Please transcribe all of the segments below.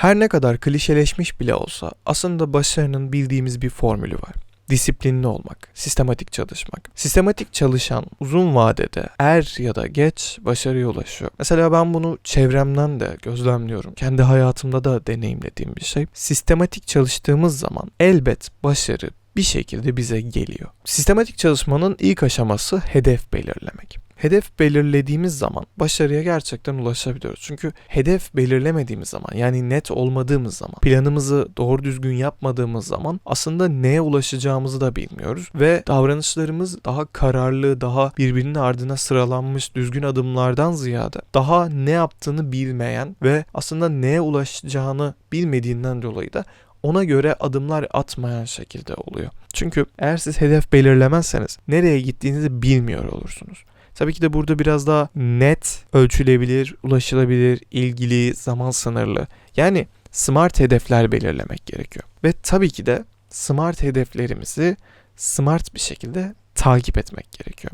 Her ne kadar klişeleşmiş bile olsa aslında başarının bildiğimiz bir formülü var. Disiplinli olmak, sistematik çalışmak. Sistematik çalışan uzun vadede er ya da geç başarıya ulaşıyor. Mesela ben bunu çevremden de gözlemliyorum. Kendi hayatımda da deneyimlediğim bir şey. Sistematik çalıştığımız zaman elbet başarı bir şekilde bize geliyor. Sistematik çalışmanın ilk aşaması hedef belirlemek hedef belirlediğimiz zaman başarıya gerçekten ulaşabiliyoruz. Çünkü hedef belirlemediğimiz zaman yani net olmadığımız zaman planımızı doğru düzgün yapmadığımız zaman aslında neye ulaşacağımızı da bilmiyoruz ve davranışlarımız daha kararlı, daha birbirinin ardına sıralanmış düzgün adımlardan ziyade daha ne yaptığını bilmeyen ve aslında neye ulaşacağını bilmediğinden dolayı da ona göre adımlar atmayan şekilde oluyor. Çünkü eğer siz hedef belirlemezseniz nereye gittiğinizi bilmiyor olursunuz. Tabii ki de burada biraz daha net, ölçülebilir, ulaşılabilir, ilgili, zaman sınırlı. Yani smart hedefler belirlemek gerekiyor. Ve tabii ki de smart hedeflerimizi smart bir şekilde takip etmek gerekiyor.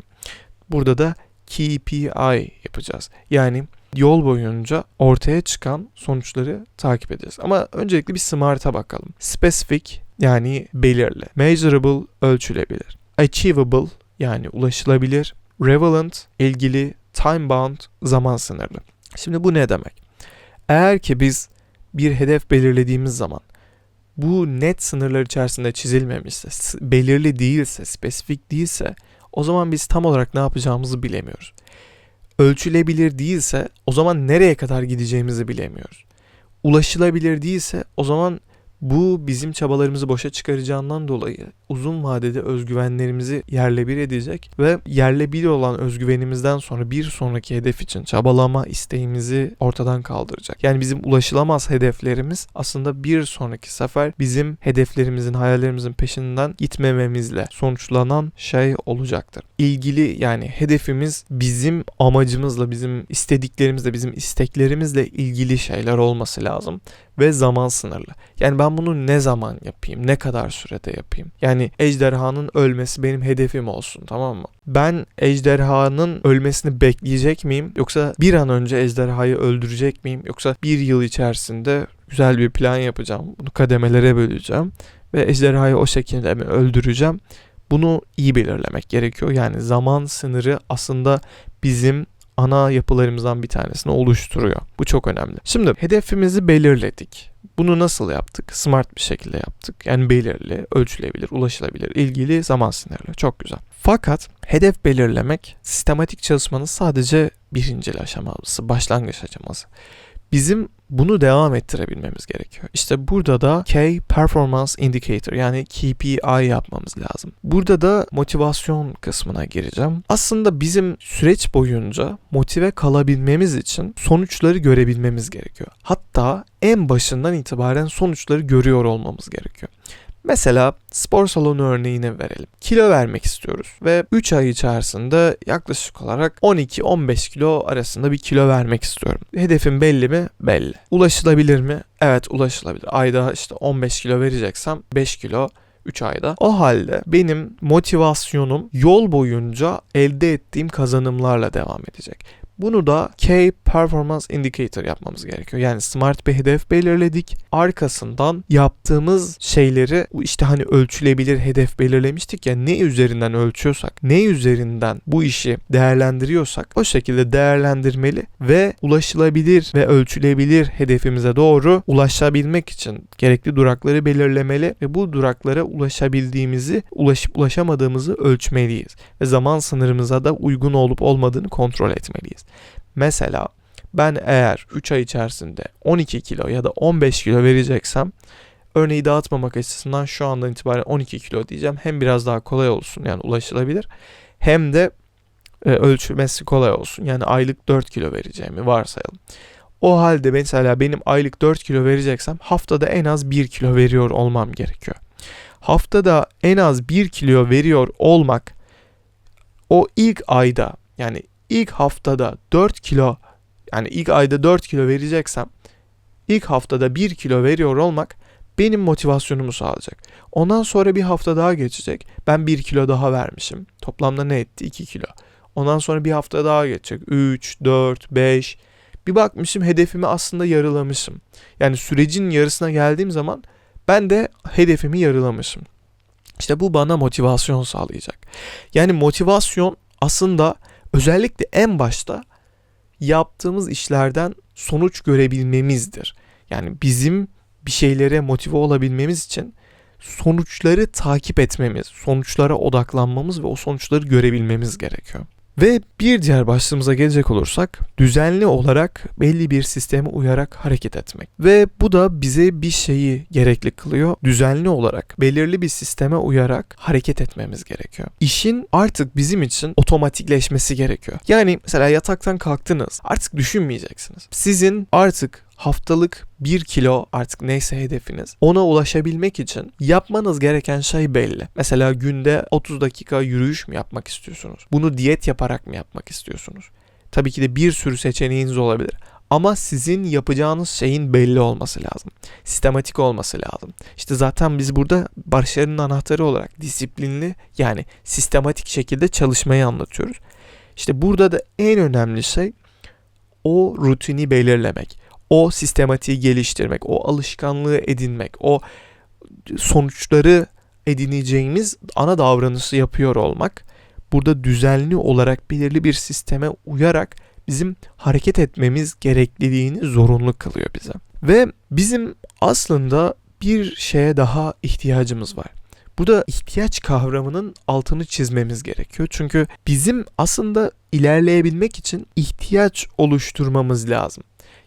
Burada da KPI yapacağız. Yani yol boyunca ortaya çıkan sonuçları takip edeceğiz. Ama öncelikle bir smart'a bakalım. Specific yani belirli. Measurable ölçülebilir. Achievable yani ulaşılabilir. Relevant, ilgili, time bound, zaman sınırlı. Şimdi bu ne demek? Eğer ki biz bir hedef belirlediğimiz zaman bu net sınırlar içerisinde çizilmemişse, belirli değilse, spesifik değilse o zaman biz tam olarak ne yapacağımızı bilemiyoruz. Ölçülebilir değilse o zaman nereye kadar gideceğimizi bilemiyoruz. Ulaşılabilir değilse o zaman bu bizim çabalarımızı boşa çıkaracağından dolayı uzun vadede özgüvenlerimizi yerle bir edecek ve yerle bir olan özgüvenimizden sonra bir sonraki hedef için çabalama isteğimizi ortadan kaldıracak. Yani bizim ulaşılamaz hedeflerimiz aslında bir sonraki sefer bizim hedeflerimizin, hayallerimizin peşinden gitmememizle sonuçlanan şey olacaktır. İlgili yani hedefimiz bizim amacımızla, bizim istediklerimizle, bizim isteklerimizle ilgili şeyler olması lazım ve zaman sınırlı. Yani ben bunu ne zaman yapayım, ne kadar sürede yapayım? Yani ejderhanın ölmesi benim hedefim olsun tamam mı? Ben ejderhanın ölmesini bekleyecek miyim? Yoksa bir an önce ejderhayı öldürecek miyim? Yoksa bir yıl içerisinde güzel bir plan yapacağım. Bunu kademelere böleceğim ve ejderhayı o şekilde mi öldüreceğim? Bunu iyi belirlemek gerekiyor. Yani zaman sınırı aslında bizim ana yapılarımızdan bir tanesini oluşturuyor. Bu çok önemli. Şimdi hedefimizi belirledik. Bunu nasıl yaptık? Smart bir şekilde yaptık. Yani belirli, ölçülebilir, ulaşılabilir, ilgili, zaman sınırlı. Çok güzel. Fakat hedef belirlemek sistematik çalışmanın sadece birinci aşaması, başlangıç aşaması. Bizim bunu devam ettirebilmemiz gerekiyor. İşte burada da K Performance Indicator yani KPI yapmamız lazım. Burada da motivasyon kısmına gireceğim. Aslında bizim süreç boyunca motive kalabilmemiz için sonuçları görebilmemiz gerekiyor. Hatta en başından itibaren sonuçları görüyor olmamız gerekiyor. Mesela spor salonu örneğini verelim. Kilo vermek istiyoruz ve 3 ay içerisinde yaklaşık olarak 12-15 kilo arasında bir kilo vermek istiyorum. Hedefim belli mi? Belli. Ulaşılabilir mi? Evet ulaşılabilir. Ayda işte 15 kilo vereceksem 5 kilo 3 ayda. O halde benim motivasyonum yol boyunca elde ettiğim kazanımlarla devam edecek. Bunu da K Performance Indicator yapmamız gerekiyor. Yani smart bir hedef belirledik. Arkasından yaptığımız şeyleri işte hani ölçülebilir hedef belirlemiştik ya ne üzerinden ölçüyorsak, ne üzerinden bu işi değerlendiriyorsak o şekilde değerlendirmeli ve ulaşılabilir ve ölçülebilir hedefimize doğru ulaşabilmek için gerekli durakları belirlemeli ve bu duraklara ulaşabildiğimizi, ulaşıp ulaşamadığımızı ölçmeliyiz ve zaman sınırımıza da uygun olup olmadığını kontrol etmeliyiz. Mesela ben eğer 3 ay içerisinde 12 kilo ya da 15 kilo vereceksem örneği dağıtmamak açısından şu andan itibaren 12 kilo diyeceğim. Hem biraz daha kolay olsun yani ulaşılabilir hem de e, ölçülmesi kolay olsun. Yani aylık 4 kilo vereceğimi varsayalım. O halde mesela benim aylık 4 kilo vereceksem haftada en az 1 kilo veriyor olmam gerekiyor. Haftada en az 1 kilo veriyor olmak o ilk ayda yani ilk haftada 4 kilo yani ilk ayda 4 kilo vereceksem ilk haftada 1 kilo veriyor olmak benim motivasyonumu sağlayacak. Ondan sonra bir hafta daha geçecek. Ben 1 kilo daha vermişim. Toplamda ne etti? 2 kilo. Ondan sonra bir hafta daha geçecek. 3, 4, 5. Bir bakmışım hedefimi aslında yarılamışım. Yani sürecin yarısına geldiğim zaman ben de hedefimi yarılamışım. İşte bu bana motivasyon sağlayacak. Yani motivasyon aslında özellikle en başta yaptığımız işlerden sonuç görebilmemizdir. Yani bizim bir şeylere motive olabilmemiz için sonuçları takip etmemiz, sonuçlara odaklanmamız ve o sonuçları görebilmemiz gerekiyor. Ve bir diğer başlığımıza gelecek olursak düzenli olarak belli bir sisteme uyarak hareket etmek. Ve bu da bize bir şeyi gerekli kılıyor. Düzenli olarak belirli bir sisteme uyarak hareket etmemiz gerekiyor. İşin artık bizim için otomatikleşmesi gerekiyor. Yani mesela yataktan kalktınız artık düşünmeyeceksiniz. Sizin artık haftalık 1 kilo artık neyse hedefiniz ona ulaşabilmek için yapmanız gereken şey belli. Mesela günde 30 dakika yürüyüş mü yapmak istiyorsunuz? Bunu diyet yaparak mı yapmak istiyorsunuz? Tabii ki de bir sürü seçeneğiniz olabilir. Ama sizin yapacağınız şeyin belli olması lazım. Sistematik olması lazım. İşte zaten biz burada başarının anahtarı olarak disiplinli yani sistematik şekilde çalışmayı anlatıyoruz. İşte burada da en önemli şey o rutini belirlemek o sistematiği geliştirmek, o alışkanlığı edinmek, o sonuçları edineceğimiz ana davranışı yapıyor olmak burada düzenli olarak belirli bir sisteme uyarak bizim hareket etmemiz gerekliliğini zorunlu kılıyor bize. Ve bizim aslında bir şeye daha ihtiyacımız var. Bu da ihtiyaç kavramının altını çizmemiz gerekiyor. Çünkü bizim aslında ilerleyebilmek için ihtiyaç oluşturmamız lazım.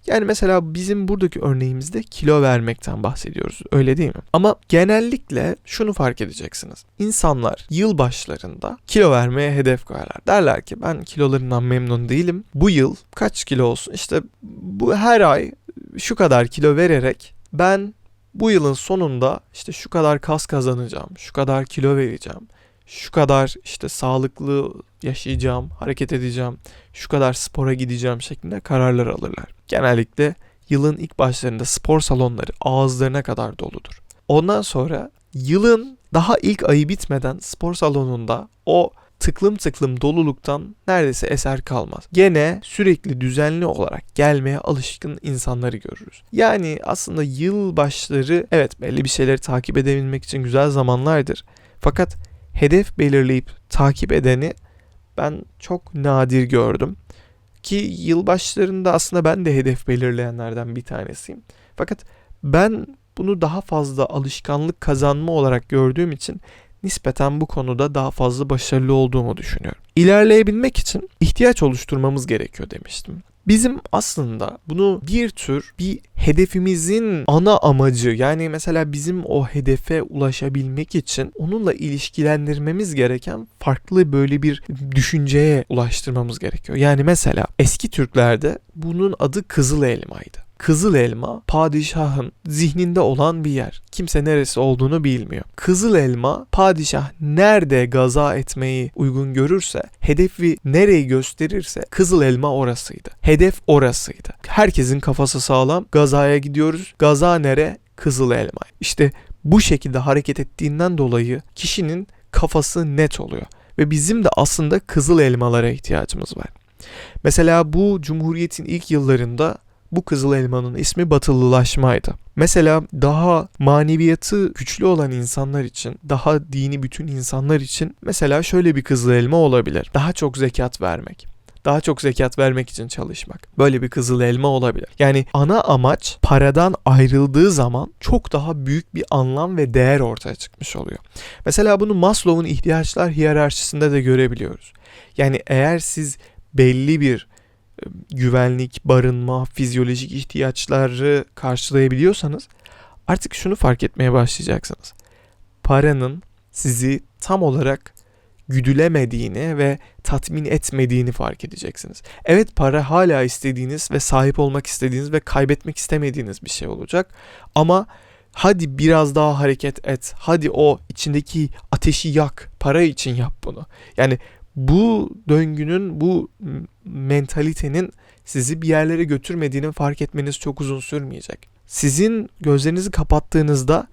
Yani mesela bizim buradaki örneğimizde kilo vermekten bahsediyoruz. Öyle değil mi? Ama genellikle şunu fark edeceksiniz. İnsanlar yıl başlarında kilo vermeye hedef koyarlar. Derler ki ben kilolarından memnun değilim. Bu yıl kaç kilo olsun? İşte bu her ay şu kadar kilo vererek ben bu yılın sonunda işte şu kadar kas kazanacağım, şu kadar kilo vereceğim, şu kadar işte sağlıklı yaşayacağım, hareket edeceğim, şu kadar spora gideceğim şeklinde kararlar alırlar. Genellikle yılın ilk başlarında spor salonları ağızlarına kadar doludur. Ondan sonra yılın daha ilk ayı bitmeden spor salonunda o tıklım tıklım doluluktan neredeyse eser kalmaz. Gene sürekli düzenli olarak gelmeye alışkın insanları görürüz. Yani aslında yıl başları evet belli bir şeyleri takip edebilmek için güzel zamanlardır. Fakat hedef belirleyip takip edeni ben çok nadir gördüm. Ki yılbaşlarında aslında ben de hedef belirleyenlerden bir tanesiyim. Fakat ben bunu daha fazla alışkanlık kazanma olarak gördüğüm için nispeten bu konuda daha fazla başarılı olduğumu düşünüyorum. İlerleyebilmek için ihtiyaç oluşturmamız gerekiyor demiştim. Bizim aslında bunu bir tür bir hedefimizin ana amacı yani mesela bizim o hedefe ulaşabilmek için onunla ilişkilendirmemiz gereken farklı böyle bir düşünceye ulaştırmamız gerekiyor. Yani mesela eski Türklerde bunun adı kızıl elmaydı. Kızıl elma padişahın zihninde olan bir yer. Kimse neresi olduğunu bilmiyor. Kızıl elma padişah nerede gaza etmeyi uygun görürse, hedefi nereyi gösterirse kızıl elma orasıydı. Hedef orasıydı. Herkesin kafası sağlam. Gazaya gidiyoruz. Gaza nere? Kızıl elma. İşte bu şekilde hareket ettiğinden dolayı kişinin kafası net oluyor. Ve bizim de aslında kızıl elmalara ihtiyacımız var. Mesela bu Cumhuriyet'in ilk yıllarında bu kızıl elmanın ismi batılılaşmaydı. Mesela daha maneviyatı güçlü olan insanlar için, daha dini bütün insanlar için mesela şöyle bir kızıl elma olabilir. Daha çok zekat vermek daha çok zekat vermek için çalışmak. Böyle bir kızıl elma olabilir. Yani ana amaç paradan ayrıldığı zaman çok daha büyük bir anlam ve değer ortaya çıkmış oluyor. Mesela bunu Maslow'un ihtiyaçlar hiyerarşisinde de görebiliyoruz. Yani eğer siz belli bir güvenlik, barınma, fizyolojik ihtiyaçları karşılayabiliyorsanız artık şunu fark etmeye başlayacaksınız. Paranın sizi tam olarak güdülemediğini ve tatmin etmediğini fark edeceksiniz. Evet para hala istediğiniz ve sahip olmak istediğiniz ve kaybetmek istemediğiniz bir şey olacak. Ama hadi biraz daha hareket et. Hadi o içindeki ateşi yak. Para için yap bunu. Yani bu döngünün, bu mentalitenin sizi bir yerlere götürmediğini fark etmeniz çok uzun sürmeyecek. Sizin gözlerinizi kapattığınızda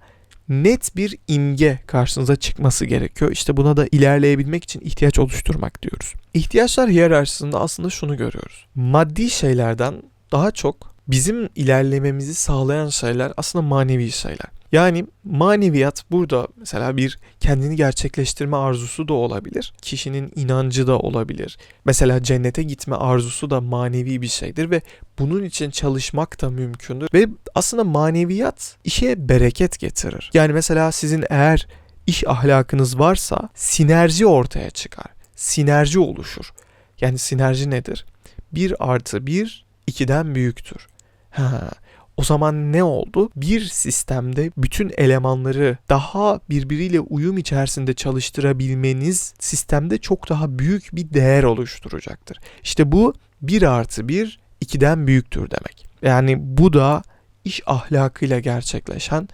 net bir imge karşınıza çıkması gerekiyor. İşte buna da ilerleyebilmek için ihtiyaç oluşturmak diyoruz. İhtiyaçlar hiyerarşisinde aslında şunu görüyoruz. Maddi şeylerden daha çok bizim ilerlememizi sağlayan şeyler aslında manevi şeyler. Yani maneviyat burada mesela bir kendini gerçekleştirme arzusu da olabilir. Kişinin inancı da olabilir. Mesela cennete gitme arzusu da manevi bir şeydir ve bunun için çalışmak da mümkündür. Ve aslında maneviyat işe bereket getirir. Yani mesela sizin eğer iş ahlakınız varsa sinerji ortaya çıkar. Sinerji oluşur. Yani sinerji nedir? 1 artı 1 2'den büyüktür. Ha, o zaman ne oldu? Bir sistemde bütün elemanları daha birbiriyle uyum içerisinde çalıştırabilmeniz sistemde çok daha büyük bir değer oluşturacaktır. İşte bu 1 artı 1 2'den büyüktür demek. Yani bu da iş ahlakıyla gerçekleşen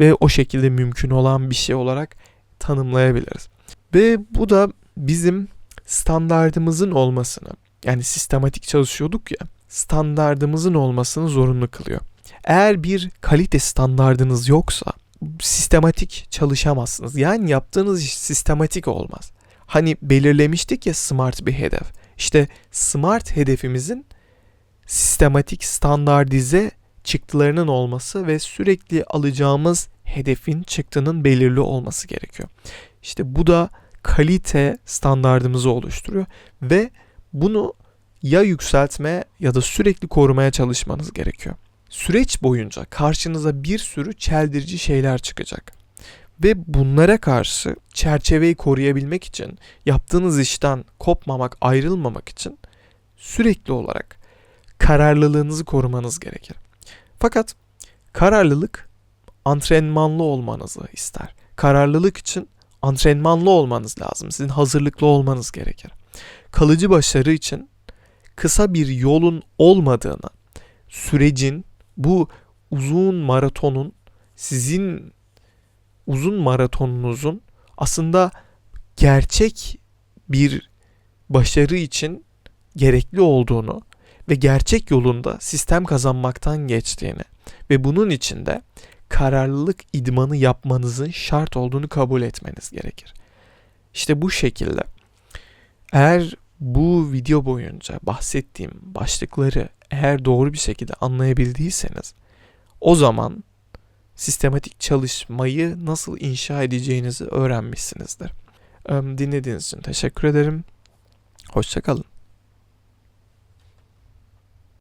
ve o şekilde mümkün olan bir şey olarak tanımlayabiliriz. Ve bu da bizim standardımızın olmasını yani sistematik çalışıyorduk ya standardımızın olmasını zorunlu kılıyor. Eğer bir kalite standardınız yoksa sistematik çalışamazsınız. Yani yaptığınız iş sistematik olmaz. Hani belirlemiştik ya smart bir hedef. İşte smart hedefimizin sistematik standartize çıktılarının olması ve sürekli alacağımız hedefin çıktının belirli olması gerekiyor. İşte bu da kalite standardımızı oluşturuyor ve bunu ya yükseltme ya da sürekli korumaya çalışmanız gerekiyor. Süreç boyunca karşınıza bir sürü çeldirici şeyler çıkacak. Ve bunlara karşı çerçeveyi koruyabilmek için, yaptığınız işten kopmamak, ayrılmamak için sürekli olarak kararlılığınızı korumanız gerekir. Fakat kararlılık antrenmanlı olmanızı ister. Kararlılık için antrenmanlı olmanız lazım. Sizin hazırlıklı olmanız gerekir. Kalıcı başarı için kısa bir yolun olmadığını, sürecin bu uzun maratonun sizin uzun maratonunuzun aslında gerçek bir başarı için gerekli olduğunu ve gerçek yolunda sistem kazanmaktan geçtiğini ve bunun için de kararlılık idmanı yapmanızın şart olduğunu kabul etmeniz gerekir. İşte bu şekilde eğer bu video boyunca bahsettiğim başlıkları eğer doğru bir şekilde anlayabildiyseniz o zaman sistematik çalışmayı nasıl inşa edeceğinizi öğrenmişsinizdir. Dinlediğiniz için teşekkür ederim. Hoşçakalın.